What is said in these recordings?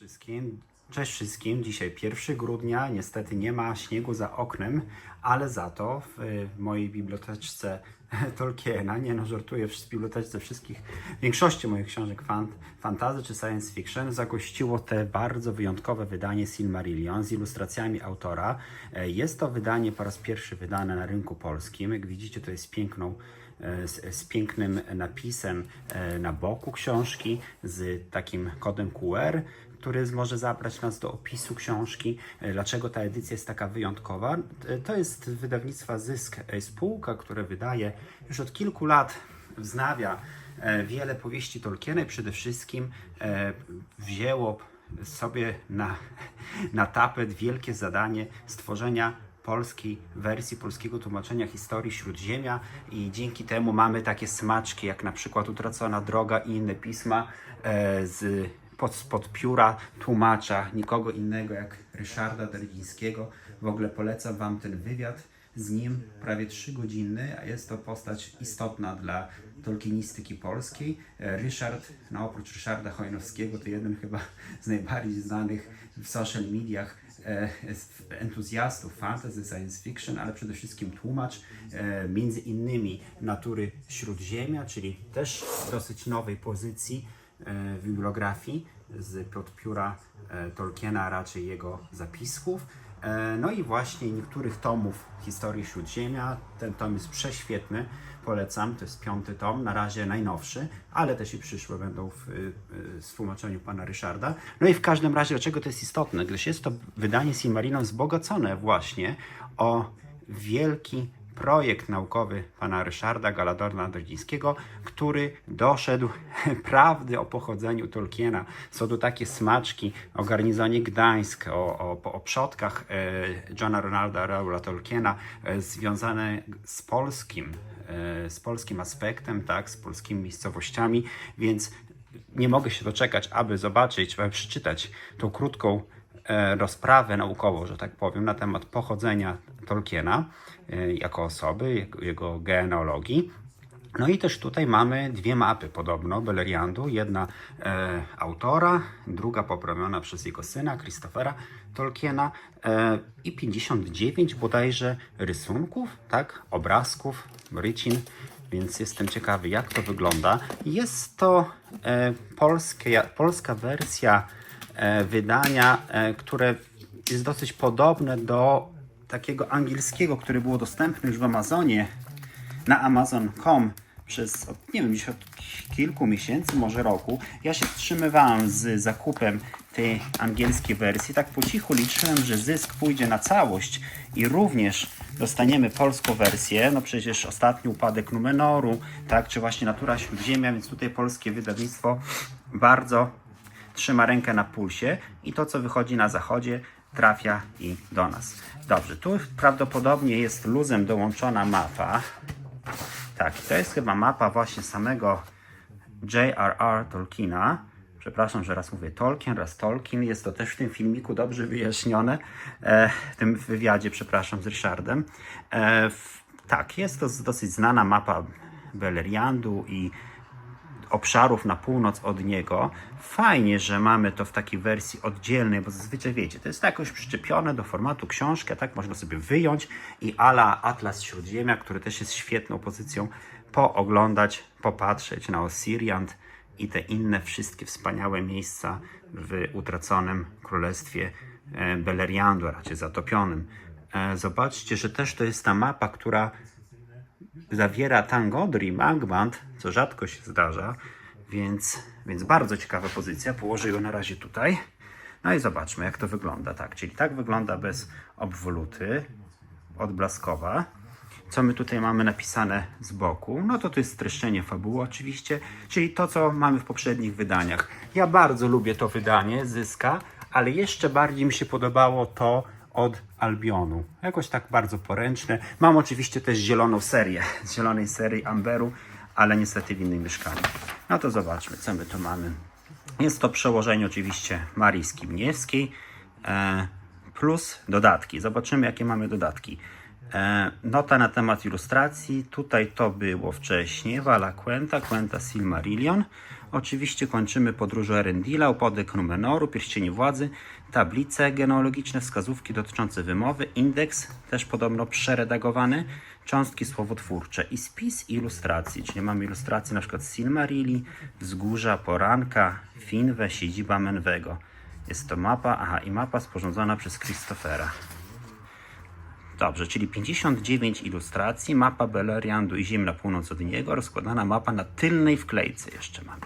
wszystkim. Cześć wszystkim. Dzisiaj 1 grudnia. Niestety nie ma śniegu za oknem, ale za to w mojej biblioteczce Tolkiena, nie no żartuję, w biblioteczce wszystkich, większości moich książek fant, fantasy czy science fiction zagościło te bardzo wyjątkowe wydanie Silmarillion z ilustracjami autora. E, Jest to wydanie po raz pierwszy wydane na rynku polskim. Jak widzicie, to jest piękną e, z, z pięknym napisem e, na boku książki, z takim kodem QR, który może zabrać nas do opisu książki. E, Dlaczego ta edycja jest taka wyjątkowa? E, To jest wydawnictwa Zysk, e, spółka, która wydaje już od kilku lat, wznawia wiele powieści Tolkiena i przede wszystkim wzięło sobie na, na tapet wielkie zadanie stworzenia polskiej wersji, polskiego tłumaczenia historii Śródziemia i dzięki temu mamy takie smaczki jak na przykład Utracona Droga i inne pisma z pod, spod pióra tłumacza, nikogo innego jak Ryszarda Derwińskiego. W ogóle polecam Wam ten wywiad z nim, prawie trzy godziny, a jest to postać istotna dla tolkienistyki polskiej. E, Ryszard, no oprócz Ryszarda Chojnowskiego, to jeden chyba z najbardziej znanych w social mediach e, entuzjastów fantasy, science fiction, ale przede wszystkim tłumacz e, między innymi natury Śródziemia, czyli też dosyć nowej pozycji w bibliografii z pod pióra e, Tolkiena, raczej jego zapisków. E, No i właśnie niektórych tomów historii Śródziemia. Ten tom jest prześwietny, polecam. To jest piąty tom, na razie najnowszy, ale też i przyszłe będą w, w tłumaczeniu pana Ryszarda. No i w każdym razie, dlaczego to jest istotne? Gdyż jest to wydanie Silmarillion wzbogacone właśnie o wielki projekt naukowy pana Ryszarda Galadorna Drodzińskiego, który doszedł prawdy o pochodzeniu Tolkiena. Są tu takie smaczki o garnizonie Gdańsk, o, o, o przodkach e, Johna Ronalda Raula Tolkiena e, związane z polskim, e, z polskim aspektem, tak, z polskimi miejscowościami, więc nie mogę się doczekać, aby zobaczyć, aby przeczytać tą krótką rozprawę naukową, że tak powiem, na temat pochodzenia Tolkiena jako osoby, jego, jego genealogii. No i też tutaj mamy dwie mapy podobno Beleriandu. Jedna e, autora, druga poprawiona przez jego syna Christophera Tolkiena e, i 59 bodajże rysunków, tak, obrazków, rycin, więc jestem ciekawy jak to wygląda. Jest to e, polskie, polska wersja e, wydania, e, które jest dosyć podobne do takiego angielskiego, które było dostępne już w Amazonie na Amazon.com przez, nie wiem, już od kilku miesięcy, może roku. Ja się wstrzymywałem z zakupem tej angielskiej wersji. Tak po cichu liczyłem, że zysk pójdzie na całość i również dostaniemy polską wersję. No przecież ostatni upadek Numenoru, tak, czy właśnie Natura Śródziemia, więc tutaj polskie wydawnictwo bardzo trzyma rękę na pulsie i to, co wychodzi na zachodzie, trafia i do nas. Dobrze, tu prawdopodobnie jest luzem dołączona mapa. Tak, to jest chyba mapa właśnie samego J.R.R. Tolkiena. Przepraszam, że raz mówię Tolkien, raz Tolkien. Jest to też w tym filmiku dobrze wyjaśnione, e, w tym wywiadzie, przepraszam, z Ryszardem. E, tak, jest to dosyć znana mapa Beleriandu i obszarów na północ od niego. Fajnie, że mamy to w takiej wersji oddzielnej, bo zazwyczaj wiecie, to jest jakoś przyczepione do formatu książki, a tak można sobie wyjąć i ala Atlas Śródziemia, który też jest świetną pozycją, pooglądać, popatrzeć na Osiriant i te inne wszystkie wspaniałe miejsca w utraconym królestwie e, Beleriandu, raczej zatopionym. E, Zobaczcie, że też to jest ta mapa, która zawiera Tangodri Magband, co rzadko się zdarza, więc, więc bardzo ciekawa pozycja. Położę ją na razie tutaj. No i zobaczmy, jak to wygląda. Tak, czyli tak wygląda bez obwoluty, odblaskowa. Co my tutaj mamy napisane z boku? No to to jest streszczenie fabuły oczywiście, czyli to, co mamy w poprzednich wydaniach. Ja bardzo lubię to wydanie Zyska, ale jeszcze bardziej mi się podobało to od Albionu. Jakoś tak bardzo poręczne. Mam oczywiście też zieloną serię, z zielonej serii Amberu, ale niestety w innym mieszkaniu. No to zobaczmy, co my tu mamy. Jest to przełożenie oczywiście Marii Skibniewskiej e, plus dodatki. Zobaczymy, jakie mamy dodatki. E, nota na temat ilustracji. Tutaj to było wcześniej. Vala Quenta, Quenta Silmarillion. Oczywiście kończymy podróżą Erendila, upadek Numenoru, pierścienie władzy, tablice genealogiczne, wskazówki dotyczące wymowy, indeks, też podobno przeredagowany, cząstki słowotwórcze i spis ilustracji, czyli mamy ilustracje przykład Silmarilli, Wzgórza, Poranka, Finwe, siedziba Menwego. Jest to mapa, aha, i mapa sporządzona przez Christophera. Dobrze, czyli 59 ilustracji, mapa Beleriandu i ziem na północ od niego, rozkładana mapa na tylnej wklejce jeszcze mamy.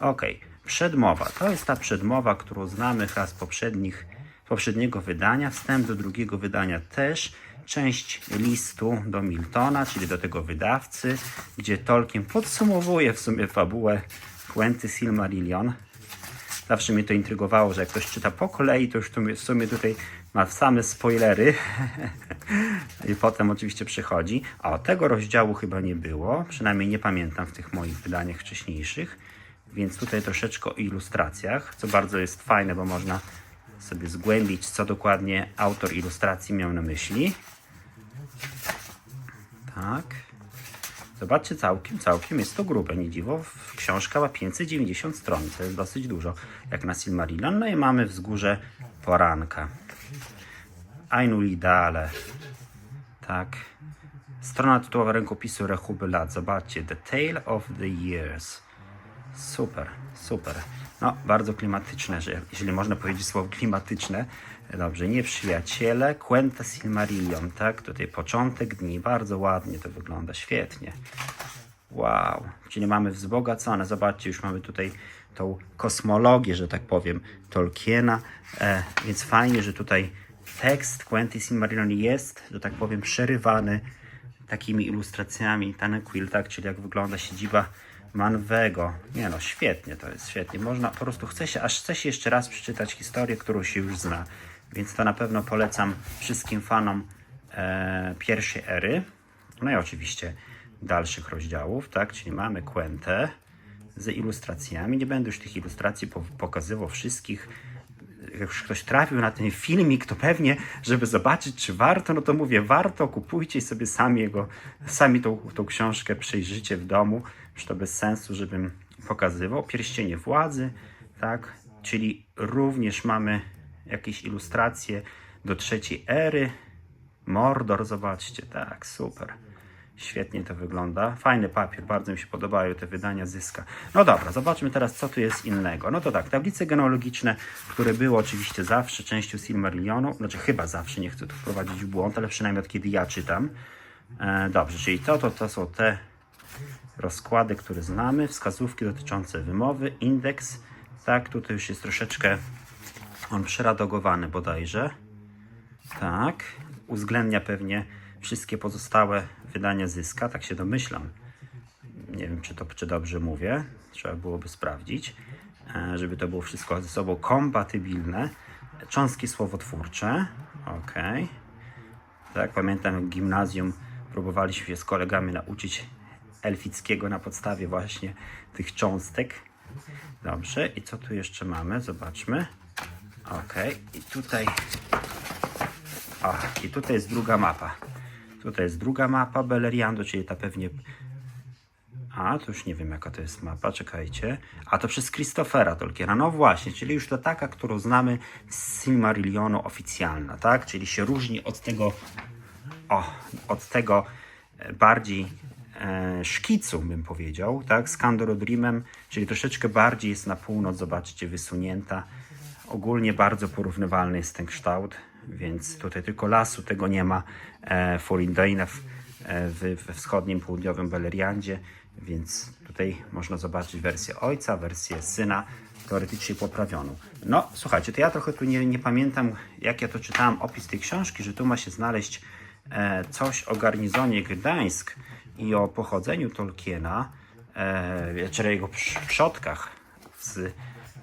Ok, przedmowa. To jest ta przedmowa, którą znamy chyba z poprzednich, poprzedniego wydania. Wstęp do drugiego wydania też. Część listu do Miltona, czyli do tego wydawcy, gdzie Tolkien podsumowuje w sumie fabułę Quenty Silmarillion. Zawsze mnie to intrygowało, że jak ktoś czyta po kolei, to już tu w sumie tutaj ma same spoilery. I potem oczywiście przychodzi. A tego rozdziału chyba nie było. Przynajmniej nie pamiętam w tych moich wydaniach wcześniejszych. Więc tutaj troszeczkę o ilustracjach, co bardzo jest fajne, bo można sobie zgłębić, co dokładnie autor ilustracji miał na myśli. Tak. Zobaczcie, całkiem, całkiem jest to grube, nie dziwo. Książka ma 590 stron, to jest dosyć dużo, jak na Silmarillion. No i mamy wzgórze poranka. Ainulidale. Tak. Strona tytułowa rękopisu Rehuby lat. Zobaczcie, The Tale of the Years. Super, super. No, bardzo klimatyczne, że, jeżeli można powiedzieć słowo klimatyczne. Dobrze, nieprzyjaciele, Quenta Silmarillion, tak? Tutaj początek dni, bardzo ładnie to wygląda, świetnie. Wow, czyli mamy wzbogacone, zobaczcie, już mamy tutaj tą kosmologię, że tak powiem, Tolkiena, e, więc fajnie, że tutaj tekst Quentin Silmarillion jest, że tak powiem, przerywany takimi ilustracjami Quill, tak, czyli jak wygląda siedziba Manwego. Nie no, świetnie to jest, świetnie. Można po prostu, chce się, aż chce się jeszcze raz przeczytać historię, którą się już zna. Więc to na pewno polecam wszystkim fanom e, pierwszej ery. No i oczywiście dalszych rozdziałów, tak, czyli mamy Quentę z ilustracjami. Nie będę już tych ilustracji po, pokazywał wszystkich. Jak już ktoś trafił na ten filmik, to pewnie, żeby zobaczyć, czy warto, no to mówię, warto, kupujcie sobie sami jego, sami tą, tą książkę, przejrzycie w domu, już to bez sensu, żebym pokazywał. Pierścienie władzy, tak, czyli również mamy jakieś ilustracje do trzeciej ery. Mordor, zobaczcie, tak, super. Świetnie to wygląda. Fajny papier, bardzo mi się podobają te wydania Zyska. No dobra, zobaczmy teraz, co tu jest innego. No to tak, tablice genealogiczne, które były oczywiście zawsze częścią Silmarillionu, znaczy chyba zawsze, nie chcę tu wprowadzić w błąd, ale przynajmniej od kiedy ja czytam. E, dobrze, czyli to, to, to są te rozkłady, które znamy, wskazówki dotyczące wymowy, indeks, tak, tutaj już jest troszeczkę on przeradagowany bodajże. Tak, uwzględnia pewnie wszystkie pozostałe wydania zyska, tak się domyślam. Nie wiem, czy to czy dobrze mówię, trzeba byłoby sprawdzić, e, żeby to było wszystko ze sobą kompatybilne. Cząstki słowotwórcze, ok. Tak, pamiętam jak gimnazjum próbowaliśmy się z kolegami nauczyć elfickiego na podstawie właśnie tych cząstek. Dobrze, i co tu jeszcze mamy? Zobaczmy. Ok, i tutaj. O, i tutaj jest druga mapa. Tutaj jest druga mapa Beleriandu, czyli ta pewnie. A, to już nie wiem jaka to jest mapa, czekajcie. A to przez Christophera Tolkiena. No właśnie, czyli już to taka, którą znamy z Silmarillionu oficjalna, tak? Czyli się różni od tego, o, od tego e, bardziej szkicu, bym powiedział, tak? Z Kandorodrimem, czyli troszeczkę bardziej jest na północ, zobaczcie, wysunięta. Ogólnie bardzo porównywalny jest ten kształt, więc tutaj tylko lasu tego nie ma e, Forindaina w, e, we wschodnim, południowym Beleriandzie, więc tutaj można zobaczyć wersję ojca, wersję syna, teoretycznie poprawioną. No, słuchajcie, to ja trochę tu nie, nie pamiętam, jak ja to czytałem, opis tej książki, że tu ma się znaleźć e, coś o garnizonie Gdańsk i o pochodzeniu Tolkiena, e, czyli jego prz- przodkach z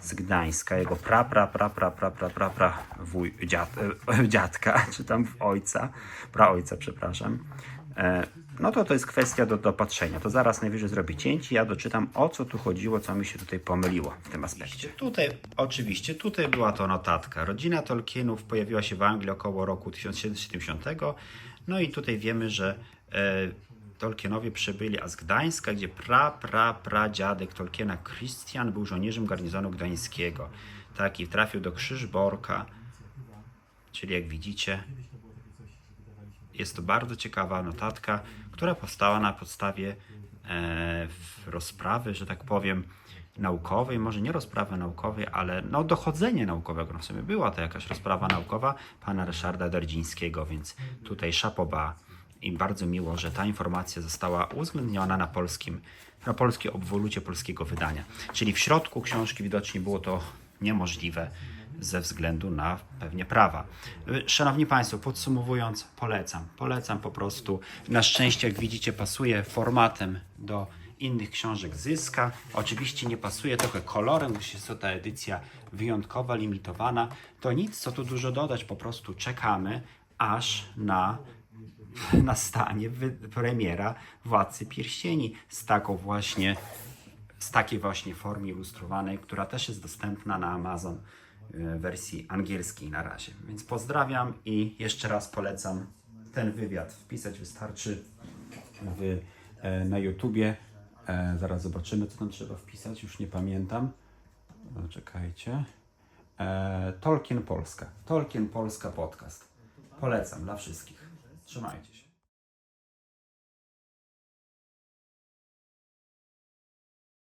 z Gdańska, jego pra, pra, pra, pra, pra, pra, pra, pra wuj, dziad, e, dziadka, czy tam ojca, pra ojca, przepraszam. E, no to to jest kwestia do dopatrzenia. To zaraz najwyżej zrobię cięcie. Ja doczytam o co tu chodziło, co mi się tutaj pomyliło w tym aspekcie. Tutaj, oczywiście, tutaj była to notatka. Rodzina Tolkienów pojawiła się w Anglii około roku 1770. No i tutaj wiemy, że e, Tolkienowie przybyli a z Gdańska, gdzie pra, pra, pra dziadek Tolkiena Christian był żołnierzem garnizonu gdańskiego. Tak, i trafił do Krzyżborka, czyli jak widzicie, jest to bardzo ciekawa notatka, która powstała na podstawie e, rozprawy, że tak powiem, naukowej, może nie rozprawy naukowej, ale no dochodzenie naukowego. No w sumie była to jakaś rozprawa naukowa pana Ryszarda Dardzińskiego, więc tutaj szapoba i bardzo miło, że ta informacja została uwzględniona na polskim, na polskiej obwolucie polskiego wydania. Czyli w środku książki widocznie było to niemożliwe ze względu na pewnie prawa. Szanowni Państwo, podsumowując, polecam. Polecam po prostu. Na szczęście, jak widzicie, pasuje formatem do innych książek Zyska. Oczywiście nie pasuje trochę kolorem, gdyż jest to ta edycja wyjątkowa, limitowana. To nic, co tu dużo dodać, po prostu czekamy aż na nastanie premiera Władcy Pierścieni z taką właśnie z takiej właśnie formie ilustrowanej, która też jest dostępna na Amazon w wersji angielskiej na razie. Więc pozdrawiam i jeszcze raz polecam ten wywiad. Wpisać wystarczy w, e, na YouTubie. E, zaraz zobaczymy, co tam trzeba wpisać, już nie pamiętam. No, czekajcie. E, Tolkien Polska. Tolkien Polska podcast. Polecam dla wszystkich. Trzymajcie się.